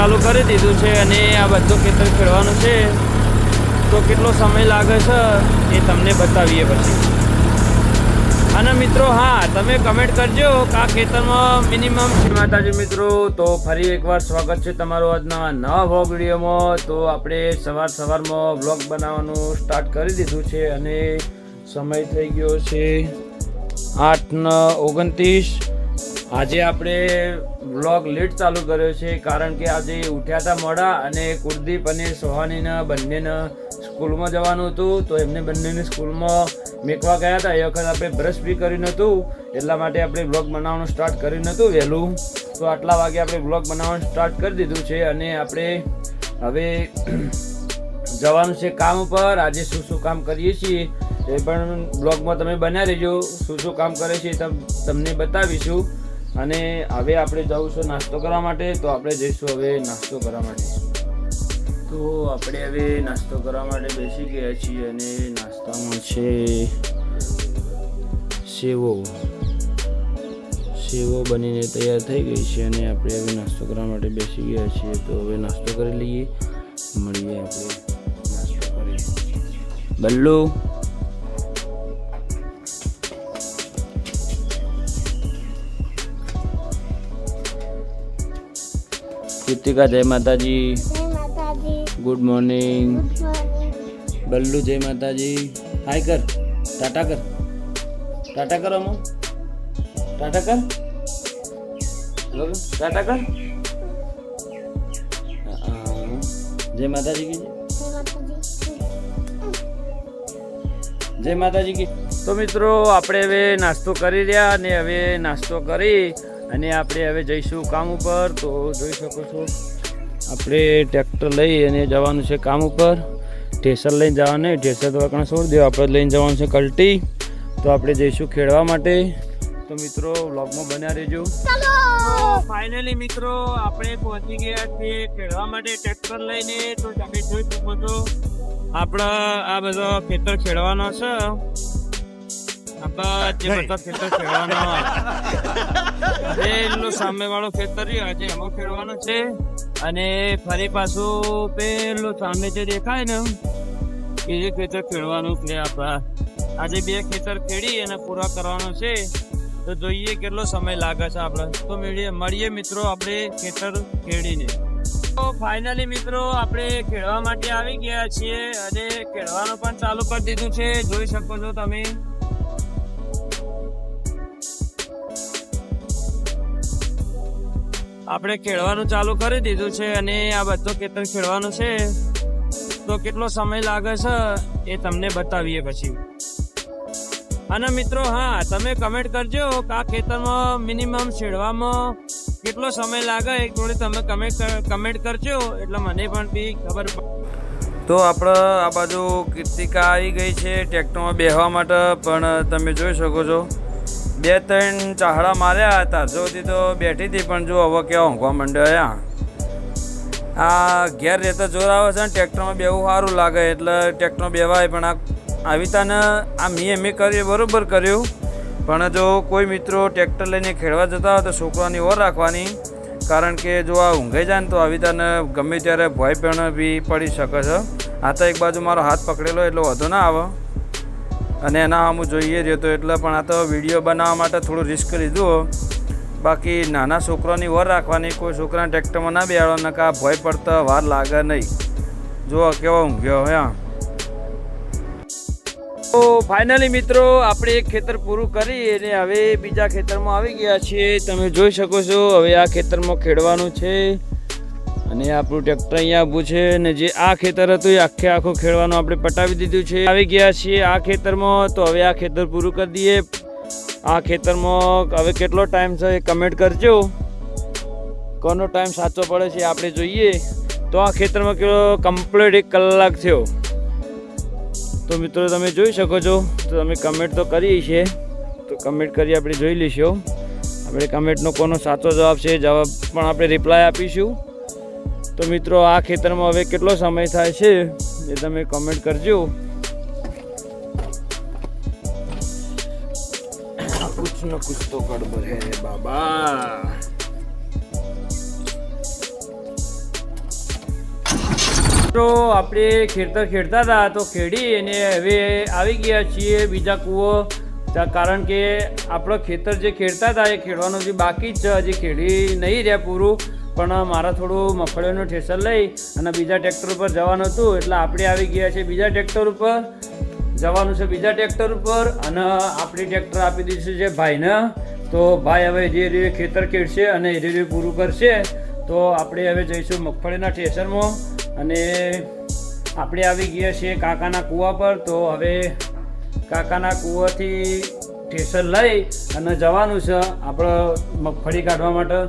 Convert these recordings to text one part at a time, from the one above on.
ચાલુ કરી દીધું છે અને આ બધું ખેતર ખેડવાનું છે. તો કેટલો સમય લાગે છે એ તમને બતાવીએ પછી. અને મિત્રો, હા, તમે કમેન્ટ કરજો આ ખેતરમાં મિનિમમ માતાજી મિત્રો, તો ફરી એકવાર સ્વાગત છે તમારું આજના નવા વ્લોગ વિડીયોમાં. તો આપણે સવાર સવારમાં વ્લોગ બનાવવાનું સ્ટાર્ટ કરી દીધું છે અને સમય થઈ ગયો છે આઠ ઓગણત્રીસ. આજે આપણે વ્લોગ લેટ ચાલુ કર્યો છે કારણ કે આજે ઉઠ્યા હતા મોડા અને કુલદીપ અને સોહાનીના બંનેને સ્કૂલમાં જવાનું હતું તો એમને બંનેને સ્કૂલમાં મેકવા ગયા હતા. એ વખત આપણે બ્રશ બી કર્યું નહોતું, એટલા માટે આપણે વ્લોગ બનાવવાનું સ્ટાર્ટ કર્યું નહોતું વહેલું. તો આટલા વાગે આપણે વ્લોગ બનાવવાનું સ્ટાર્ટ કરી દીધું છે અને આપણે હવે જવાનું છે કામ ઉપર. આજે શું શું કામ કરીએ છીએ એ પણ બ્લોગમાં તમે બન્યા રહેજો શું શું કામ કરે છે તમ, તમને બતાવીશું. અને હવે આપણે જવું છું નાસ્તો કરવા માટે, તો આપણે જઈશું હવે નાસ્તો કરવા માટે. તો આપણે હવે નાસ્તો કરવા માટે બેસી ગયા છીએ અને નાસ્તામાં છે સેવો. સેવો બનીને તૈયાર થઈ ગઈ છે અને આપણે હવે નાસ્તો કરવા માટે બેસી ગયા છીએ. તો હવે નાસ્તો કરી લઈએ. મળીએ આપણે. નાસ્તો કરીએ. બલ્લુ. કૃતિકા જય માતાજી. ગુડ મોર્નિંગ બલ્લુ જય માતાજી. હાય કર. ટાટા કર. ટાટા કરો અમો. ટાટા કર. ટાટા કર. જય માતાજી કી જય માતાજી જય માતાજી કી તો મિત્રો આપણે હવે નાસ્તો કરી રહ્યા અને હવે નાસ્તો કરી અને આપણે હવે જઈશું કામ ઉપર તો જોઈ શકો છો. આપણે ટ્રેક્ટર લઈ અને જવાનું છે કામ ઉપર. ઠેસર લઈને જવાનું નહીં ઠેસર તો કણ છોડી દેવા આપણે લઈને જવાનું છે કલ્ટી. તો આપણે જઈશું ખેડવા માટે. તો મિત્રો વ્લોગમાં બન્યા રહેજો. ફાઇનલી મિત્રો આપણે પહોંચી ગયા છીએ ખેડવા માટે ટ્રેક્ટર લઈને. તો તમે જોઈ શકો છો આપણે આ બધો ખેતર ખેડવાનો છે. આપણા જે બધા ખેતર ખેડવાનો પેલું સામે વાળો ખેતર રહ્યો આજે એમાં ખેડવાનો છે. અને ફરી પાછું પેલું સામે જે દેખાય ને એ જે ખેતર ખેડવાનું છે આપણા આજે બે ખેતર ખેડી અને પૂરા કરવાનું છે. તો જોઈએ કેટલો સમય લાગે છે આપણે. તો મળીએ મળીએ મિત્રો આપણે ખેતર ખેડીને. તો ફાઇનલી મિત્રો આપણે ખેડવા માટે આવી ગયા છીએ. અને ખેડવાનું પણ ચાલુ કરી દીધું છે. જોઈ શકો છો તમે. આપણે ખેડવાનું ચાલુ કરી દીધું છે અને આ બધું ખેતર ખેડવાનું છે. તો કેટલો સમય લાગે છે એ તમને બતાવીએ પછી. અને મિત્રો, હા, તમે કમેન્ટ કરજો કે આ ખેતરમાં મિનિમમ છેડવામાં કેટલો સમય લાગે એક થોડી તમે કમેન્ટ કમેન્ટ કરજો. એટલે મને પણ બી ખબર તો આપણે આ બાજુ કીર્તિકા આવી ગઈ છે ટ્રેક્ટરમાં બેસવા માટે, પણ તમે જોઈ શકો છો બે ત્રણ ચાહડા માર્યા હતા. સુધી તો બેઠી હતી પણ જો હવે કેવા ઊંઘવા માંડ્યો આ. ઘેર રહેતા જોર આવે છે ને, ટ્રેક્ટરમાં બેવું સારું લાગે. એટલે ટ્રેક્ટરમાં બેવાય, પણ આ આવી તાને આ મેં એમ કર્યું બરાબર કર્યું. પણ જો કોઈ મિત્રો ટ્રેક્ટર લઈને ખેડવા જતા હોય તો છોકરાની ઓર રાખવાની. કારણ કે જો આ ઊંઘાઈ જાય ને તો આવી તાને ગમે ત્યારે ભય પણ બી પડી શકે છે. આ તો એક બાજુ મારો હાથ પકડેલો એટલો વધુ ના આવે. અને એના હું જોઈએ રહ્યો તો એટલે પણ આ તો વીડિયો બનાવવા માટે થોડું રિસ્ક લીધું. બાકી નાના છોકરાની વર રાખવાની, કોઈ છોકરાને ટ્રેક્ટરમાં ના બેહાડો ને કાં ભય પડતા વાર લાગે નહીં. જો કેવો ઊંઘ્યો હે. તો ફાઇનલી મિત્રો, આપણે એક ખેતર પૂરું કરી અને હવે બીજા ખેતરમાં આવી ગયા છીએ. તમે જોઈ શકો છો, હવે આ ખેતરમાં ખેડવાનું છે. અને આપણું ટ્રેક્ટર અહીંયા ઊભું છે અને જે આ ખેતર હતું એ આખે આખું ખેડવાનું આપણે પટાવી દીધું છે. આવી ગયા છીએ આ ખેતરમાં, તો હવે આ ખેતર પૂરું કરી દઈએ. આ ખેતરમાં હવે કેટલો ટાઈમ છે એ કમેન્ટ કરજો. કોનો ટાઈમ સાચો પડે છે આપણે જોઈએ. તો આ ખેતરમાં કેટલો કમ્પ્લીટ એક કલાક થયો. તો મિત્રો તમે જોઈ શકો છો, તો તમે કમેન્ટ તો કરી છે તો કમેન્ટ કરી આપણે જોઈ લઈશું. આપણે કમેન્ટનો કોનો સાચો જવાબ છે જવાબ પણ આપણે રિપ્લાય આપીશું. તો મિત્રો આ ખેતરમાં હવે કેટલો સમય થાય છે એ તમે કમેન્ટ કરજો. તો મિત્રો આપણે ખેડતર ખેડતા હતા તો ખેડી અને હવે આવી ગયા છીએ બીજા કૂવો. કારણ કે આપણો ખેતર જે ખેડતા હતા એ ખેડવાનું જે બાકી જ છે. હજી ખેડી નહીં રહે પૂરું. પણ મારા થોડું મગફળીઓનું ઠેસર લઈ અને બીજા ટ્રેક્ટર ઉપર જવાનું હતું. એટલે આપણે આવી ગયા છીએ બીજા ટ્રેક્ટર ઉપર. જવાનું છે બીજા ટ્રેક્ટર ઉપર અને આપણી ટ્રેક્ટર આપી દીધું છે ભાઈને. તો ભાઈ હવે જે રીતે ખેતર ખેડશે અને એ રીતે પૂરું કરશે, તો આપણે હવે જઈશું મગફળીના ઠેસરમાં. અને આપણે આવી ગયા છીએ કાકાના કૂવા પર. તો હવે કાકાના કૂવાથી ઠેસર લઈ અને જવાનું છે આપણે મગફળી કાઢવા માટે.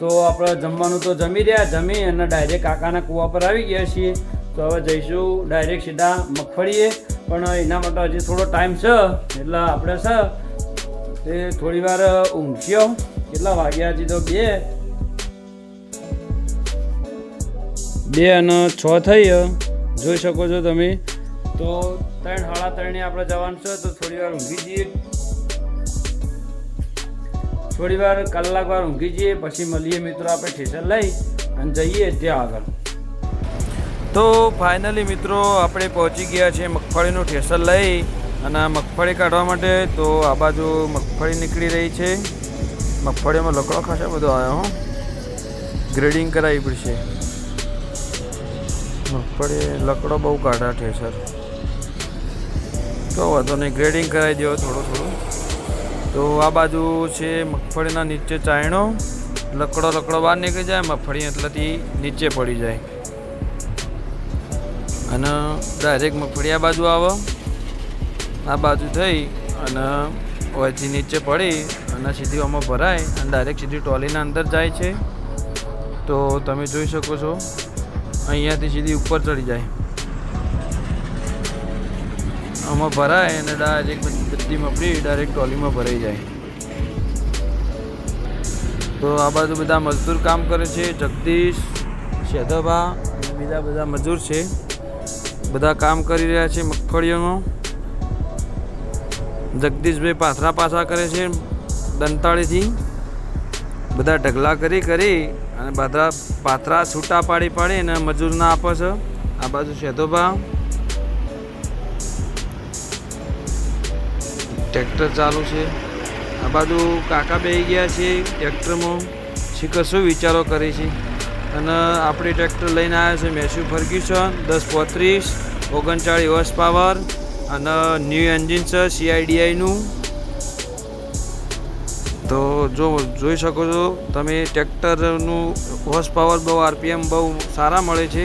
તો આપણે જમવાનું તો જમી રહ્યા, જમી અને ડાયરેક્ટ કાકાના કૂવા પર આવી ગયા છીએ. તો હવે જઈશું ડાયરેક્ટ સીધા મગફળીએ. પણ એના માટે હજી થોડો ટાઈમ છે, એટલે આપણે છે એ થોડી વાર ઊંઘ્યો કેટલા વાગ્યા હજી તો બે. બે અને છ થઈ જોઈ શકો છો તમે. તો ત્રણ, સાડા ત્રણે આપણે જવાનું છે, તો થોડી વાર ઊંઘી જઈએ. થોડી વાર કલાક વાર ઊંઘી જઈએ, પછી મળીએ મિત્રો આપણે ઠેસર લઈ અને જઈએ ત્યાં આગળ. તો ફાઇનલી મિત્રો આપણે પહોંચી ગયા છીએ મગફળીનું ઠેસર લઈ અને મગફળી કાઢવા માટે તો આ બાજુ મગફળી નીકળી રહી છે. મગફળીમાં લકડો ખાસો બધો આવ્યો હો. ગ્રેડિંગ કરાવી પડશે. મગફળી, લકડો બહુ કાઢા ઠેસર તો વાંધો નહીં ગ્રેડિંગ કરાવી દેવો થોડું થોડું. તો આ બાજુ છે મગફળીના નીચે ચાયણો. લકડો લકડો બહાર નીકળી જાય, મગફળી એટલેથી નીચે પડી જાય. અને ડાયરેક્ટ મગફળી આ બાજુ આવે. આ બાજુ થઈ અને ઓયથી નીચે પડી અને સીધી આમાં ભરાય અને ડાયરેક્ટ સીધી ટ્રોલીના અંદર જાય છે. તો તમે જોઈ શકો છો, અહીંયાથી સીધી ઉપર ચડી જાય. આમાં ભરાય અને ડાયરેક્ટ બધી મગફળી ડાયરેક્ટ ટ્રોલીમાં ભરાઈ જાય. તો આ બાજુ બધા મજદૂર કામ કરે છે, જગદીશ શેધભા અને બીજા બધા મજૂર છે. બધા કામ કરી રહ્યા છે મગફળીઓનો. જગદીશભાઈ પાથરા પાછા કરે છે દંતાળીથી. બધા ઢગલા કરી કરી અને બધા પાથરા છૂટા પાડી પાડી અને મજૂરના આપે છે. આ બાજુ શેધોબા ટ્રેક્ટર ચાલુ છે. આ બાજુ કાકા બેસી ગયા છે ટ્રેક્ટરમાં. શીખર શું વિચારો કરે છે. અને આપણે ટ્રેક્ટર લઈને આવ્યા છે મેસ્યુ ફર્ગ્યુસન, દસ પોત્રીસ, ઓગણચાળીસ હોર્સ પાવર અને ન્યૂ એન્જિન છે સીઆઈડીઆઈનું તો જો જોઈ શકો છો, તમે ટ્રેક્ટરનું હોર્સ પાવર બહુ આરપીએમ બહુ સારા મળે છે.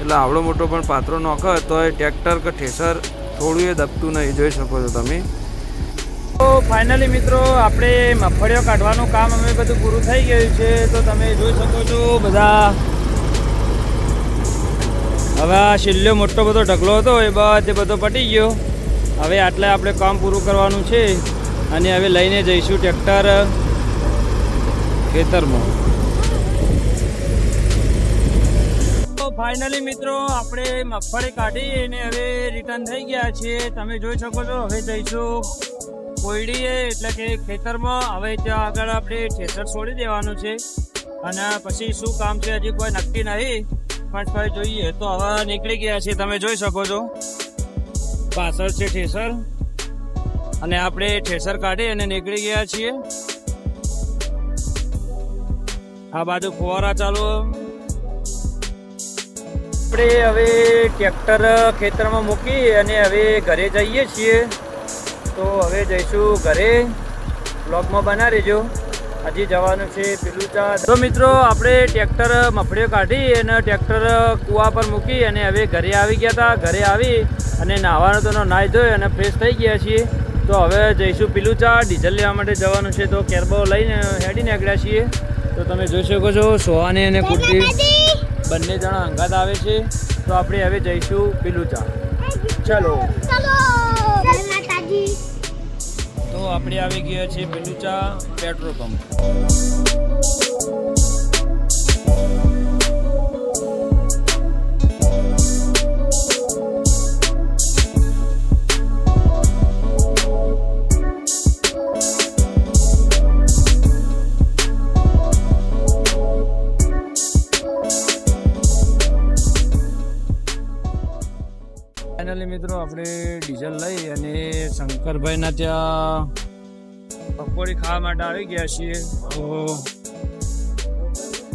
એટલે આવડો મોટો પણ પાત્રો નોખો તો એ ટ્રેક્ટર કે ઠેસર થોડું એ દબતું નહીં, જોઈ શકો છો તમે. ફાઇનલી મિત્રો, આપણે મગફળીઓ કાઢવાનું કામ અમે બધું પૂરું થઈ ગયું છે, તો તમે જોઈ શકો છો બધા. હવે આ છેલ્લો મોટો બધો ઢગલો હતો, એ બધે બધો પટી ગયો. હવે આટલે આપણે કામ પૂરું કરવાનું છે, અને હવે લઈને જઈશું ટ્રેક્ટર ખેતરમાં. ફાઇનલી મિત્રો, આપણે મગફળી કાઢી અને હવે રિટર્ન થઈ ગયા છીએ. તમે જોઈ શકો છો, હવે જઈશું. કોયડીએ એટલે કે ખેતરમાં હવે ત્યાં આગળ આપણે ઠેસર છોડી દેવાનું છે. અને પછી શું કામ છે હજી કોઈ નક્કી નહીં. પણ ભાઈ જોઈએ, તો હવે નીકળી ગયા છે તમે જોઈ શકો છો. પાછળ છે ઠેસર. અને આપણે ઠેસર કાઢી અને નીકળી ગયા છીએ. આ બાજુ ફુવારા ચાલુ. આપણે હવે ટ્રેક્ટર ખેતરમાં મૂકી અને હવે ઘરે જઈએ છીએ. તો હવે જઈશું ઘરે. બ્લોગમાં બના રહેજો હજી જવાનું છે પેલું ચા તો મિત્રો, આપણે ટ્રેક્ટર મફળીઓ કાઢી અને ટ્રેક્ટર કૂવા પર મૂકી અને હવે ઘરે આવી ગયા હતા ઘરે આવી અને નાહવાનું તો નાહી ધોઈ અને ફ્રેશ થઈ ગયા છીએ. તો હવે જઈશું પેલું ચા ડીઝલ લેવા માટે જવાનું છે તો કેરબો લઈને હેડી નીકળ્યા છીએ. તો તમે જોઈ શકો છો, સોહાની અને કુર્તી બંને જણા અંગાત આવે છે. તો આપણે હવે જઈશું પેલું ચા ચલો. આપણે આવી ગયા છીએ ભીંડુચા પેટ્રોલ પંપ. ફાઇનલી મિત્રો, આપણે ડીઝલ લઈ અને શંકરભાઈના ત્યાં પકોડી ખાવા માટે આવી ગયા છીએ. તો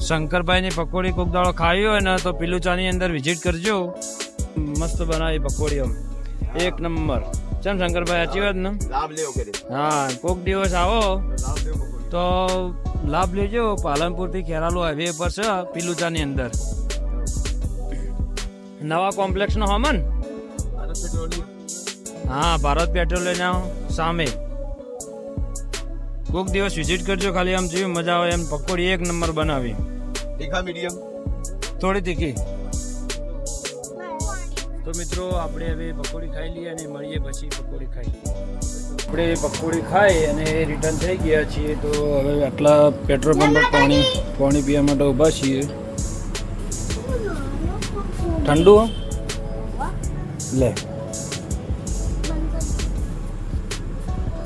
શંકરભાઈની પકોડી કોક દાડો ખાવી હોય ને તો પીલું ચાની અંદર વિઝિટ કરજો. મસ્ત બનાવી પકોડી આમ એક નંબર. ચમ શંકરભાઈ સાચી વાત ને? હા કોક દિવસ આવો. તો લાભ લેજો. પાલનપુરથી ખેરાલુ હાઈવે પર છે પીલુચાની અંદર. નવા કોમ્પ્લેક્સનો હમન? હા ભારત પેટ્રોલિયમ સામે. કોક દિવસ વિઝિટ કરજો ખાલી આમ જેવી મજા આવે એમ. પકોડી એક નંબર બનાવી. તીખા મીડિયમ. થોડી તીખી. તો મિત્રો આપણે હવે પકોડી ખાઈ લઈએ અને મળીએ પછી પકોડી ખાઈ. આપણે પકોડી ખાઈ અને રિટર્ન થઈ ગયા છીએ. તો હવે આટલા પેટ્રોલ પંપ પાણી પાણી પીવા માટે ઊભા છીએ. ઠંડુ? લે.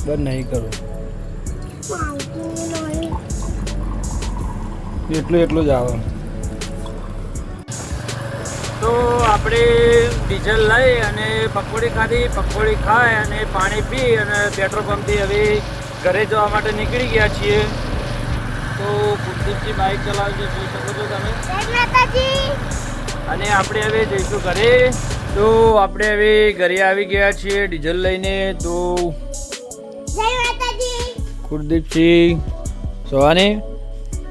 બંધ નહીં કરું. એટલું એટલું જ આવે. તો આપણે ડીઝલ લઈ અને પકોડી ખાધી પકોડી ખાઈ અને પાણી પી અને પેટ્રોલ પંપથી હવે ઘરે જવા માટે નીકળી ગયા છીએ. તો કુલદીપજી બાઇક ચલાવે છે જોઈ શકો છો તમે. અને આપણે હવે જઈશું ઘરે. તો આપણે હવે ઘરે આવી ગયા છીએ ડીઝલ લઈને. તો જય માતાજી! કુલદીપસિંહ સોહાની,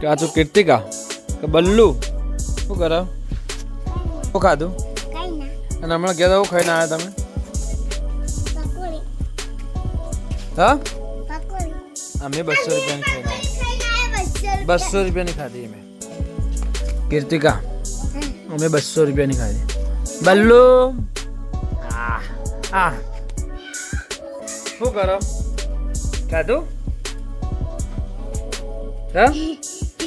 કે આ તું કીર્તિકા, કે બલ્લુ, શું કરે? શું ખાધું? અને હમણાં કહેતા એવું ખાઈને આવ્યા તમે? હા? અમે બસો રૂપિયાની ખાઈને બસો રૂપિયાની ખાધી અમે. કીર્તિકા, અમે બસો રૂપિયાની ખાધી. બલ્લુ? આ શું કરો? ખાધું? હા?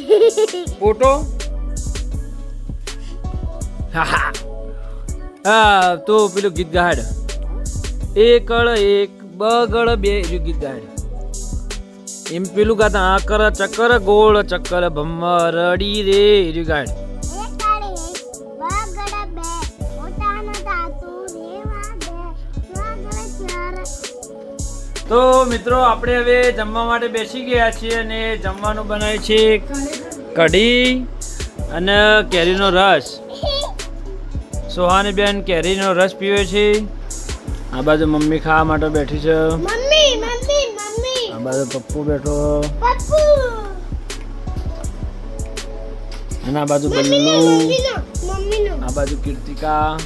ફોટો? હા તો પેલું ગીત ગાડ. એકળ એક બગળ બે એનું ગીત ગાડ. એમ પેલું ગાતા આકર ચક્કર ગોળ ચક્કર ભમરડી રે એનું ગાડ. તો મિત્રો આપણે હવે જમવા માટે બેસી ગયા છીએ અને જમવાનું બનાવે છે કઢી અને કેરીનો રસ. સોહાની બેન કેરીનો રસ પીવે છે. આ બાજુ મમ્મી ખાવા માટે બેઠી છે. Mummy mummy mummy. આ બાજુ પપ્પુ બેઠો. પપ્પુ. અને આ બાજુ મમ્મીનો બલ્લુ આ બાજુ કીર્તિકા.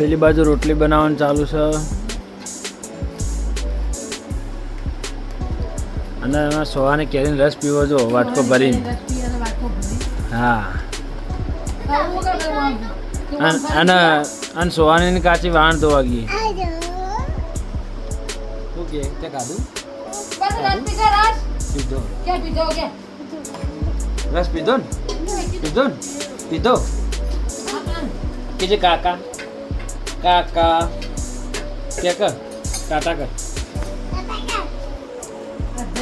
પેલી બાજુ રોટલી બનાવવાનું ચાલુ છે. અને એમાં સોવાને કેરીને રસ પીવો જો વાટકો ભરીને. હા. અને અને સોવાની કાચી વાણ ધોવા ગઈ. ઓકે તે પીધો રસ. પીધો. ને? પીધો. ને? પીધો. કે જે કાકા? કાકા. કે કર? ટાટા કર.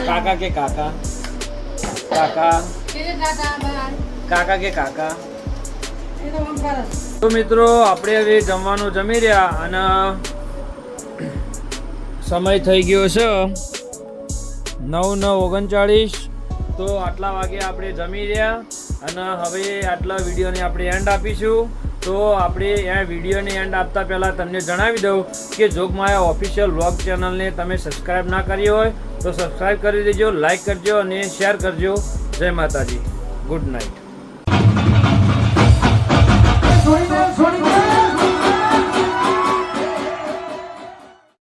કાકા કે કાકા? કાકા. કાકા કે કાકા? તો મિત્રો, આપણે હવે જમવાનું જમી રહ્યા અને સમય થઈ ગયો છે નવ નવ ઓગણચાળીસ. તો આટલા વાગે આપણે જમી રહ્યા અને હવે આટલા વિડીયોને આપણે એન્ડ આપીશું. તો આપણે આ વિડીયોને એન્ડ આપતા પહેલાં તમને જણાવી દઉં કે જોગમાયા ઓફિશિયલ વ્લોગ ચેનલને તમે સબસ્ક્રાઈબ ના કરી હોય, તો સબસ્ક્રાઈબ કરી દેજો લાઇક કરજો અને શેર કરજો. જય માતાજી. Good night